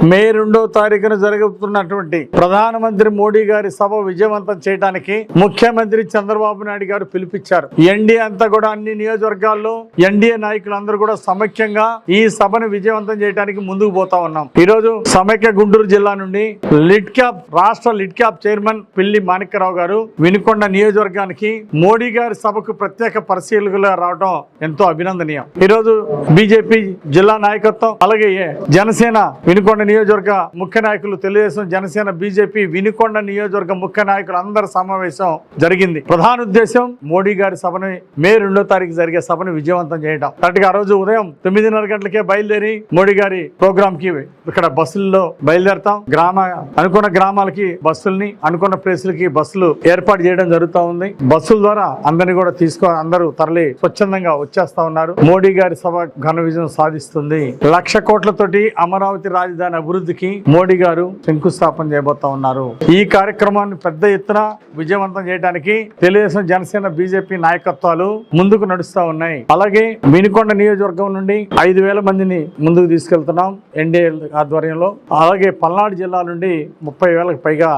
మే రెండో తారీఖున జరుగుతున్నటువంటి ప్రధానమంత్రి మోడీ గారి సభ విజయవంతం చేయడానికి ముఖ్యమంత్రి చంద్రబాబు నాయుడు గారు పిలిపించారు. ఎన్డీఏ అంతా కూడా అన్ని నియోజకవర్గాల్లో ఎన్డీఏ నాయకులు అందరూ కూడా సమైక్యంగా ఈ సభను విజయవంతం చేయడానికి ముందుకు పోతా ఉన్నాం. ఈ రోజు సమైక్య గుంటూరు జిల్లా నుండి లిడ్ క్యాప్ రాష్ట్ర lid cap chairman Pilli Manikyarao గారు వినుకొండ నియోజకవర్గానికి మోడీ గారి సభకు ప్రత్యేక పరిశీలకులుగా రావడం ఎంతో అభినందనీయం. ఈ రోజు బీజేపీ జిల్లా నాయకత్వం అలాగే జనసేన వినుకొండ నియోజకవర్గ ముఖ్య నాయకులు తెలుగుదేశం జనసేన బీజేపీ వినుకొండ నియోజకవర్గ ముఖ్య నాయకులు అందరి సమావేశం జరిగింది. ప్రధాన ఉద్దేశం మోడీ గారి సభని మే రెండో తారీఖు జరిగే సభను విజయవంతం చేయడం కరెక్ట్ ఆ రోజు ఉదయం తొమ్మిదిన్నర గంటలకే బయలుదేరి మోడీ గారి ప్రోగ్రామ్కి ఇక్కడ బస్సుల్లో బయలుదేరతాం. గ్రామ అనుకున్న గ్రామాలకి బస్సుల్ని అనుకున్న ప్లేసులకి బస్సులు ఏర్పాటు చేయడం జరుగుతా ఉంది. బస్సుల ద్వారా అందరినీ కూడా తీసుకో అందరూ తరలి స్వచ్ఛందంగా వచ్చేస్తా ఉన్నారు. మోడీ గారి సభ ఘన విజయం సాధిస్తుంది. లక్ష కోట్లతోటి అమరావతి రాజధాని అభివృద్ధికి మోడీ గారు శంకుస్థాపన చేయబోతా ఉన్నారు. ఈ కార్యక్రమాన్ని పెద్ద ఎత్తున విజయవంతం చేయడానికి తెలుగుదేశం జనసేన బీజేపీ నాయకత్వాలు ముందుకు నడుస్తా ఉన్నాయి. అలాగే మినికొండ నియోజకవర్గం నుండి ఐదు వేల మందిని ముందుకు తీసుకెళ్తున్నాం ఎన్డీఏ ఆధ్వర్యంలో. అలాగే పల్నాడు జిల్లా నుండి ముప్పై వేలకు పైగా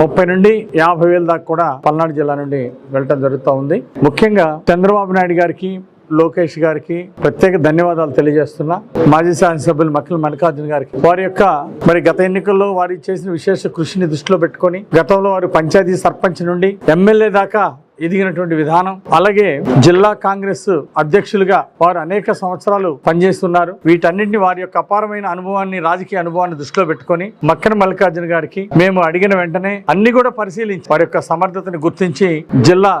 ముప్పై నుండి యాభై వేల దాకా కూడా పల్నాడు జిల్లా నుండి వెళ్ళటం జరుగుతూ ఉంది. ముఖ్యంగా చంద్రబాబు నాయుడు గారికి లోకేష్ గారికి ప్రత్యేక ధన్యవాదాలు తెలియజేస్తున్నా. మాజీ శాసనసభ్యులు మక్కల మల్లికార్జున గారికి. వారి యొక్క మరి గత ఎన్నికల్లో వారి చేసిన విశేష కృషిని దృష్టిలో పెట్టుకొని గతంలో వారు పంచాయతీ సర్పంచ్ నుండి ఎమ్మెల్యే దాకా ఎదిగినటువంటి విధానం. అలాగే జిల్లా కాంగ్రెస్ అధ్యక్షులుగా వారు అనేక సంవత్సరాలు పనిచేస్తున్నారు. వీటన్నింటిని వారి యొక్క అపారమైన అనుభవాన్ని రాజకీయ అనుభవాన్ని దృష్టిలో పెట్టుకొని మక్కన మల్లికార్జున గారికి మేము అడిగిన వెంటనే అన్ని కూడా పరిశీలించి వారి యొక్క సమర్థతను గుర్తించి జిల్లా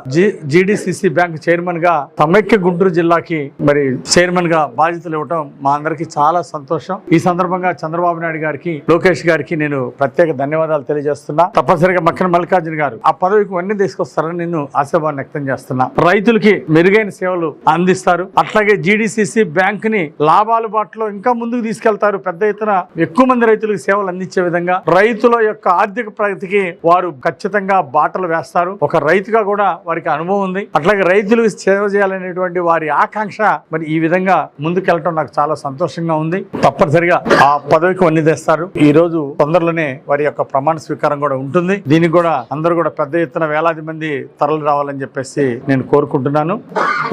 జిడిసిసి బ్యాంక్ చైర్మన్గా సమైక్య గుంటూరు జిల్లాకి మరి చైర్మన్గా బాధ్యతలు ఇవ్వటం మా అందరికి చాలా సంతోషం. ఈ సందర్భంగా చంద్రబాబు నాయుడు గారికి లోకేష్ గారికి నేను ప్రత్యేక ధన్యవాదాలు తెలియజేస్తున్నా. తప్పనిసరిగా మక్కన మల్లికార్జున గారు ఆ పదవికి అన్ని తీసుకొస్తారని నేను ఆశాభావం వ్యక్తం చేస్తున్నా. రైతులకి మెరుగైన సేవలు అందిస్తారు. అట్లాగే జిడిసిసి బ్యాంక్ని లాభాల బాటలో ఇంకా ముందుకు తీసుకెళ్తారు. పెద్ద ఎత్తున ఎక్కువ మంది రైతులకు సేవలు అందించే విధంగా రైతుల యొక్క ఆర్థిక ప్రగతికి వారు ఖచ్చితంగా బాటలు వేస్తారు. ఒక రైతుగా కూడా వారికి అనుభవం ఉంది. అట్లాగే రైతులకు సేవ చేయాలనేటువంటి వారి ఆకాంక్ష మరి ఈ విధంగా ముందుకెళ్ళటం నాకు చాలా సంతోషంగా ఉంది. తప్పనిసరిగా ఆ పదవికి వన్ని తెస్తారు. ఈ రోజు తొందరలోనే వారి యొక్క ప్రమాణ స్వీకారం కూడా ఉంటుంది. దీనికి కూడా అందరూ కూడా పెద్ద ఎత్తున వేలాది మంది తరలి రావాలని చెప్పేసి నేను కోరుకుంటున్నాను.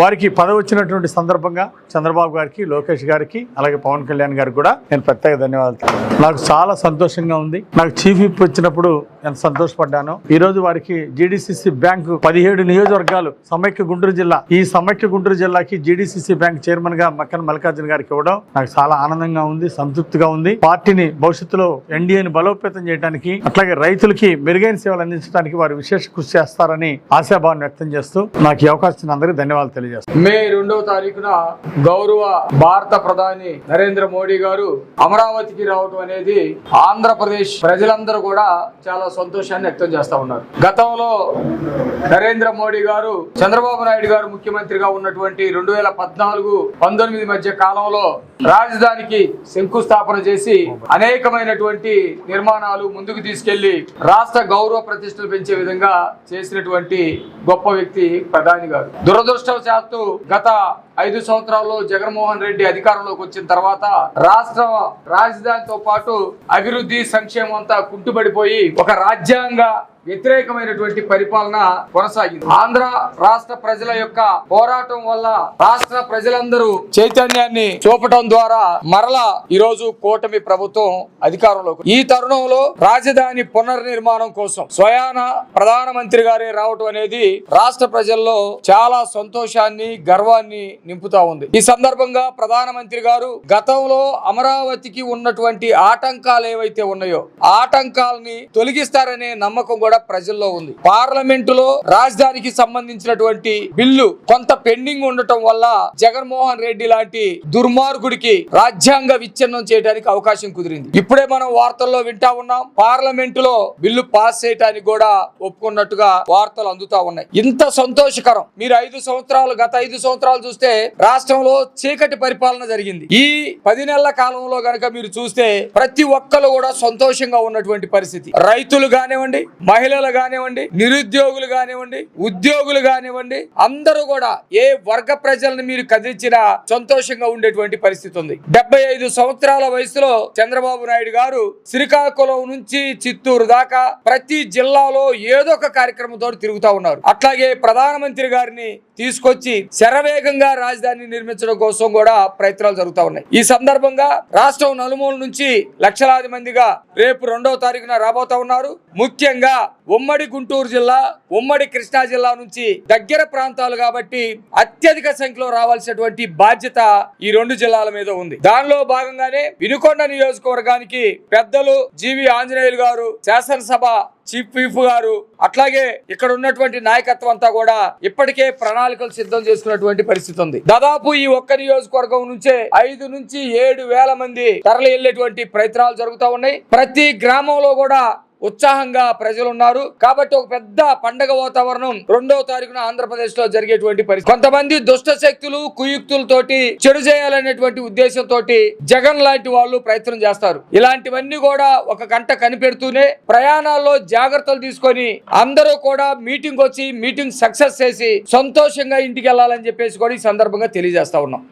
వారికి పదవి వచ్చినటువంటి సందర్భంగా చంద్రబాబు గారికి లోకేష్ గారికి అలాగే పవన్ కళ్యాణ్ గారికి కూడా నేను ప్రత్యేక ధన్యవాదాలు నాకు చాలా సంతోషంగా ఉంది. నాకు చీఫ్ విప్ వచ్చినప్పుడు నేను సంతోషపడ్డాను. ఈ రోజు వారికి జీడిసిసి బ్యాంకు పదిహేడు నియోజకవర్గాలు సమైక్య గుంటూరు జిల్లా. ఈ సమైక్య గుంటూరు జిల్లాకి జీడిసిసి బ్యాంక్ చైర్మన్గా మక్కన మల్లికార్జున గారికి ఇవ్వడం నాకు చాలా ఆనందంగా ఉంది సంతృప్తిగా ఉంది. పార్టీని భవిష్యత్తులో ఎన్డీఏని బలోపేతం చేయడానికి అట్లాగే రైతులకి మెరుగైన సేవలు అందించడానికి వారు విశేష కృషి చేస్తారని ఆశాభావం వ్యక్తం చేస్తూ నాకు ఈ అవకాశం అందరికీ ధన్యవాదాలు తెలియజేస్తాను. మే రెండవ తారీఖున గౌరవ భారత ప్రధాని నరేంద్ర మోడీ గారు అమరావతికి రావడం అనేది ఆంధ్రప్రదేశ్ ప్రజలందరూ కూడా చాలా సంతోషాన్ని వ్యక్తం చేస్తా ఉన్నారు. గతంలో నరేంద్ర మోడీ గారు చంద్రబాబు నాయుడు గారు ముఖ్యమంత్రిగా ఉన్నటువంటి రెండు వేల పద్నాలుగు పంతొమ్మిది మధ్య కాలంలో రాజధానికి శంకుస్థాపన చేసి అనేకమైనటువంటి నిర్మాణాలు ముందుకు తీసుకెళ్ళి రాష్ట్ర గౌరవ ప్రతిష్టలు పెంచే విధంగా చేసినటువంటి గొప్ప వ్యక్తి ప్రధాని గారు. దురదృష్టవశాత్తు గత ఐదు సంవత్సరాల్లో జగన్మోహన్ రెడ్డి అధికారంలోకి వచ్చిన తర్వాత రాష్ట్ర రాజధానితో పాటు అభివృద్ధి సంక్షేమం అంతా కుంటుపడిపోయి ఒక రాజ్యాంగ వ్యతిరేకమైనటువంటి పరిపాలన కొనసాగింది. ఆంధ్ర రాష్ట్ర ప్రజల యొక్క పోరాటం వల్ల రాష్ట్ర ప్రజలందరూ చైతన్యాన్ని చూపటం ద్వారా మరలా ఈ రోజు కూటమి ప్రభుత్వం అధికారంలోకి ఈ తరుణంలో రాజధాని పునర్నిర్మాణం కోసం స్వయాన ప్రధానమంత్రి గారే రావటం అనేది రాష్ట్ర ప్రజల్లో చాలా సంతోషాన్ని గర్వాన్ని నింపుతా ఉంది. ఈ సందర్భంగా ప్రధానమంత్రి గారు గతంలో అమరావతికి ఉన్నటువంటి ఆటంకాలు ఏవైతే ఉన్నాయో ఆటంకాలని తొలగిస్తారనే నమ్మకం కూడా ప్రజల్లో ఉంది. పార్లమెంటు లో రాజధానికి సంబంధించినటువంటి బిల్లు కొంత పెండింగ్ ఉండటం వల్ల జగన్మోహన్ రెడ్డి లాంటి దుర్మార్గుడికి రాజ్యాంగ విచ్ఛిన్నం చేయడానికి అవకాశం కుదిరింది. ఇప్పుడే మనం వార్తల్లో వింటా ఉన్నాం పార్లమెంటు లో బిల్లు పాస్ చేయడానికి కూడా ఒప్పుకున్నట్టుగా వార్తలు అందుతా ఉన్నాయి. ఇంత సంతోషకరం. మీరు ఐదు సంవత్సరాలు గత ఐదు సంవత్సరాలు చూస్తే రాష్ట్రంలో చీకటి పరిపాలన జరిగింది. ఈ పది నెలల కాలంలో గనక మీరు చూస్తే ప్రతి ఒక్కరు కూడా సంతోషంగా ఉన్నటువంటి పరిస్థితి. రైతులు కానివ్వండి మహిళలు కానివ్వండి నిరుద్యోగులు కానివ్వండి ఉద్యోగులు కానివ్వండి అందరూ కూడా ఏ వర్గ ప్రజలను మీరు కదిలించినా సంతోషంగా ఉండేటువంటి పరిస్థితి ఉంది. డెబ్బై ఐదు సంవత్సరాల వయసులో చంద్రబాబు నాయుడు గారు శ్రీకాకుళం నుంచి చిత్తూరు దాకా ప్రతి జిల్లాలో ఏదో ఒక కార్యక్రమంతో తిరుగుతా ఉన్నారు. అట్లాగే ప్రధానమంత్రి గారిని తీసుకొచ్చి శరవేగంగా రాజధాని నిర్మించడం కోసం కూడా ప్రయత్నాలు జరుగుతూ ఉన్నాయి. ఈ సందర్భంగా రాష్ట్రం నలుమూల నుంచి లక్షలాది మందిగా రేపు రెండవ తారీఖున రాబోతా ఉన్నారు. ముఖ్యంగా ఉమ్మడి గుంటూరు జిల్లా ఉమ్మడి కృష్ణా జిల్లా నుంచి దగ్గర ప్రాంతాలు కాబట్టి అత్యధిక సంఖ్యలో రావాల్సినటువంటి బాధ్యత ఈ రెండు జిల్లాల మీద ఉంది. దానిలో భాగంగానే వినుకొండ నియోజకవర్గానికి పెద్దలు జీవి ఆంజనేయులు గారు శాసనసభ చీఫ్ విప్ గారు అట్లాగే ఇక్కడ ఉన్నటువంటి నాయకత్వం అంతా కూడా ఇప్పటికే ప్రణాళికలు సిద్ధం చేసుకున్నటువంటి పరిస్థితి ఉంది. దాదాపు ఈ ఒక్క నియోజకవర్గం నుంచే ఐదు నుంచి ఏడు వేల మంది తరలి వెళ్ళేటువంటి ప్రయత్నాలు జరుగుతూ ఉన్నాయి. ప్రతి గ్రామంలో కూడా ఉత్సాహంగా ప్రజలు ఉన్నారు కాబట్టి ఒక పెద్ద పండగ వాతావరణం రెండవ తారీఖున ఆంధ్రప్రదేశ్లో జరిగేటువంటి పరిస్థితి. కొంతమంది దుష్ట శక్తులు కుయుక్తులతోటి చెడు చేయాలనేటువంటి ఉద్దేశంతో జగన్ లాంటి వాళ్ళు ప్రయత్నం చేస్తారు. ఇలాంటివన్నీ కూడా ఒక గంట కనిపెడుతూనే ప్రయాణాల్లో జాగ్రత్తలు తీసుకొని అందరూ కూడా మీటింగ్ వచ్చి మీటింగ్ సక్సెస్ చేసి సంతోషంగా ఇంటికి వెళ్ళాలని చెప్పేసి కూడా ఈ సందర్భంగా తెలియజేస్తా ఉన్నాం.